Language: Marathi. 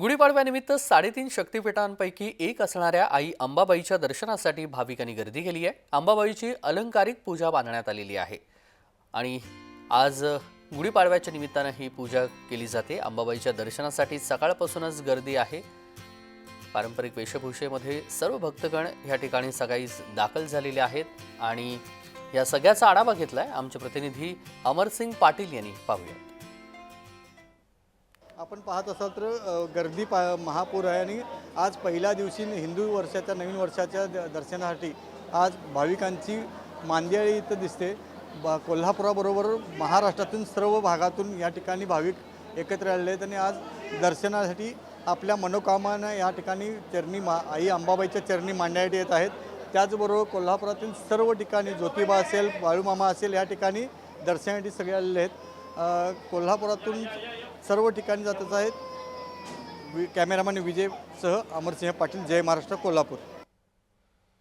गुढीपाडव्यानिमित्त साडेतीन शक्तिपीठांपैकी एक असणाऱ्या आई अंबाबाईच्या दर्शनासाठी भाविकांनी गर्दी केली आहे. अंबाबाईची अलंकारिक पूजा बांधण्यात आलेली आहे. आणि आज गुढीपाडव्याच्या निमित्तानं ही पूजा केली जाते. अंबाबाईच्या दर्शनासाठी सकाळपासूनच गर्दी आहे. पारंपरिक वेशभूषेमध्ये सर्व भक्तगण या ठिकाणी सकाळीच दाखल झालेले आहेत. आणि या सगळ्याचा आढावा घेतला आहे आमचे प्रतिनिधी अमरसिंग पाटील यांनी. पाहूया. आपण पाहत असाल तर गर्दी पा महापूर आहे आणि आज पहिल्या दिवशी हिंदू वर्षाच्या नवीन वर्षाच्या दर्शनासाठी आज भाविकांची मांदियाळी इथं दिसते. बा कोल्हापुराबरोबर महाराष्ट्रातून सर्व भागातून या ठिकाणी भाविक एकत्र आलेले आहेत आणि आज दर्शनासाठी आपल्या मनोकामना या ठिकाणी चरणी मा आई अंबाबाईच्या चरणी मांडण्यासाठी येत आहेत. त्याचबरोबर कोल्हापुरातील सर्व ठिकाणी ज्योतिबा असेल बाळूमामा असेल या ठिकाणी दर्शनासाठी सगळे आलेले आहेत. कोल्हापुरातून सर्व ठिकाणी जातच आहेत. वि कॅमेरामॅन विजयसह अमरसिंह पाटील जय महाराष्ट्र कोल्हापूर.